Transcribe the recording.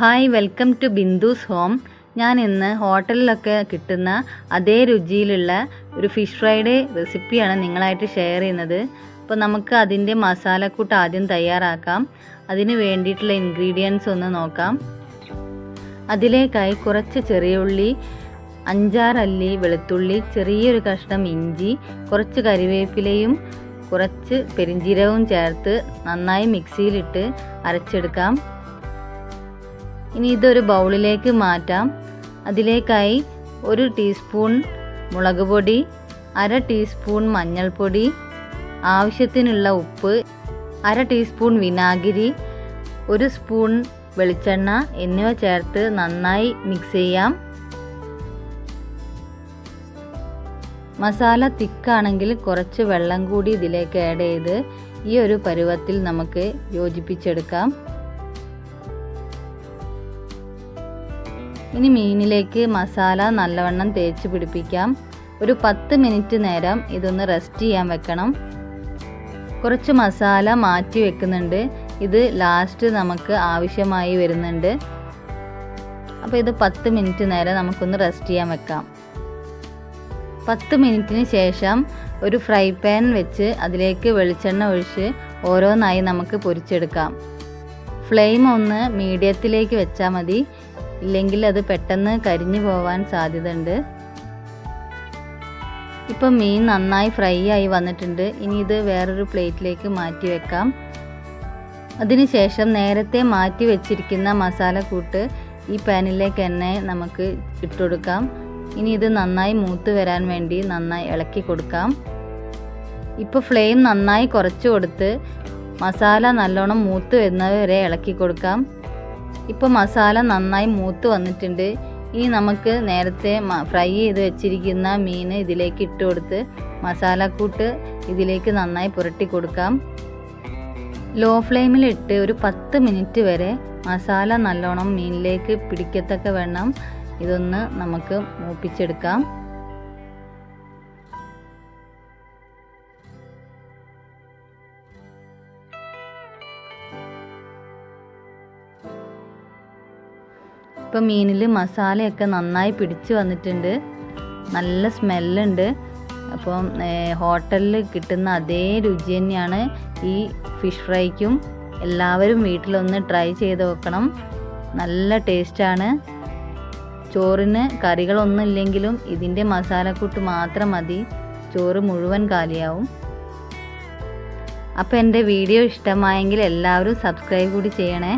Hi welcome to Bindu's home. ഞാൻ ഇന്ന് ഹോട്ടലിലൊക്കെ കിട്ടുന്ന അതേ രുചിയിലുള്ള ഒരു ഫിഷ് ഫ്രൈഡ് റെസിപ്പിയാണ് നിങ്ങളായിട്ട് ഷെയർ ചെയ്യുന്നത്. അപ്പോൾ നമുക്ക് അതിന്റെ മസാലക്കൂട്ട് ആദ്യം തയ്യാറാക്കാം. അതിന് വേണ്ടിയിട്ടുള്ള ഇൻഗ്രീഡിയൻസ് ഒന്ന് നോക്കാം. അതിലേക്കായി കുറച്ച് ചെറിയ ഉള്ളി അഞ്ചാറല്ലി വെളുത്തുള്ളി ചെറിയൊരു കഷ്ണം ഇഞ്ചി കുറച്ച് കറിവേപ്പിലയും കുറച്ച് പെരിഞ്ചീരവും ചേർത്ത് നന്നായി മിക്സിയിലിട്ട് അരച്ചെടുക്കാം. ഇനി ഇതൊരു ബൗളിലേക്ക് മാറ്റാം. അതിലേക്കായി ഒരു ടീസ്പൂൺ മുളക് പൊടി അര ടീസ്പൂൺ മഞ്ഞൾപ്പൊടി ആവശ്യത്തിനുള്ള ഉപ്പ് അര ടീസ്പൂൺ വിനാഗിരി ഒരു സ്പൂൺ വെളിച്ചെണ്ണ എന്നിവ ചേർത്ത് നന്നായി മിക്സ് ചെയ്യാം. മസാല തിക്കാണെങ്കിൽ കുറച്ച് വെള്ളം കൂടി ഇതിലേക്ക് ആഡ് ചെയ്ത് ഈ ഒരു പരുവത്തിൽ നമുക്ക് യോജിപ്പിച്ചെടുക്കാം. ഇനി മീനിലേക്ക് മസാല നല്ലവണ്ണം തേച്ച് പിടിപ്പിക്കാം. ഒരു പത്ത് മിനിറ്റ് നേരം ഇതൊന്ന് റെസ്റ്റ് ചെയ്യാൻ വെക്കണം. കുറച്ച് മസാല മാറ്റി വെക്കുന്നുണ്ട്. ഇത് ലാസ്റ്റ് നമുക്ക് ആവശ്യമായി വരുന്നുണ്ട്. അപ്പോൾ ഇത് പത്ത് മിനിറ്റ് നേരം നമുക്കൊന്ന് റെസ്റ്റ് ചെയ്യാൻ വെക്കാം. പത്ത് മിനിറ്റിന് ശേഷം ഒരു ഫ്രൈ പാൻ വെച്ച് അതിലേക്ക് വെളിച്ചെണ്ണ ഒഴിച്ച് ഓരോന്നായി നമുക്ക് പൊരിച്ചെടുക്കാം. ഫ്ലെയിം ഒന്ന് മീഡിയത്തിലേക്ക് വെച്ചാൽ മതി. ഇല്ലെങ്കിൽ അത് പെട്ടെന്ന് കരിഞ്ഞു പോവാൻ സാധ്യതയുണ്ട്. ഇപ്പം മീൻ നന്നായി ഫ്രൈ ആയി വന്നിട്ടുണ്ട്. ഇനി ഇത് വേറൊരു പ്ലേറ്റിലേക്ക് മാറ്റി വെക്കാം. അതിനുശേഷം നേരത്തെ മാറ്റി വെച്ചിരിക്കുന്ന മസാലക്കൂട്ട് ഈ പാനിലേക്ക് തന്നെ നമുക്ക് ഇട്ടുകൊടുക്കാം. ഇനി ഇത് നന്നായി മൂത്ത് വരാൻ വേണ്ടി നന്നായി ഇളക്കി കൊടുക്കാം. ഇപ്പോൾ ഫ്ലെയിം നന്നായി കുറച്ച് കൊടുത്ത് മസാല നല്ലോണം മൂത്ത് വരുന്നത് വരെ ഇളക്കി കൊടുക്കാം. ഇപ്പോൾ മസാല നന്നായി മൂത്ത് വന്നിട്ടുണ്ട്. ഇനി നമുക്ക് നേരത്തെ ഫ്രൈ ചെയ്ത് വെച്ചിരിക്കുന്ന മീൻ ഇതിലേക്ക് ഇട്ട് കൊടുത്ത് മസാലക്കൂട്ട് ഇതിലേക്ക് നന്നായി പുരട്ടി കൊടുക്കാം. ലോ ഫ്ലെയിമിലിട്ട് ഒരു പത്ത് മിനിറ്റ് വരെ മസാല നല്ലോണം മീനിലേക്ക് പിടിക്കത്തക്ക വേണം ഇതൊന്ന് നമുക്ക് മൂപ്പിച്ചെടുക്കാം. ഇപ്പം മീനിൽ മസാലയൊക്കെ നന്നായി പിടിച്ച് വന്നിട്ടുണ്ട്. നല്ല സ്മെല്ലുണ്ട്. അപ്പം ഹോട്ടലിൽ കിട്ടുന്ന അതേ രുചി തന്നെയാണ് ഈ ഫിഷ് ഫ്രൈക്കും. എല്ലാവരും വീട്ടിലൊന്ന് ട്രൈ ചെയ്ത് നോക്കണം. നല്ല ടേസ്റ്റാണ്. ചോറിന് കറികളൊന്നും ഇല്ലെങ്കിലും ഇതിന്റെ മസാലക്കൂട്ട് മാത്രം മതി. ചോറ് മുഴുവൻ കാലിയാവും. അപ്പോൾ എന്റെ വീഡിയോ ഇഷ്ടമായെങ്കിൽ എല്ലാവരും സബ്സ്ക്രൈബ് കൂടി ചെയ്യണേ.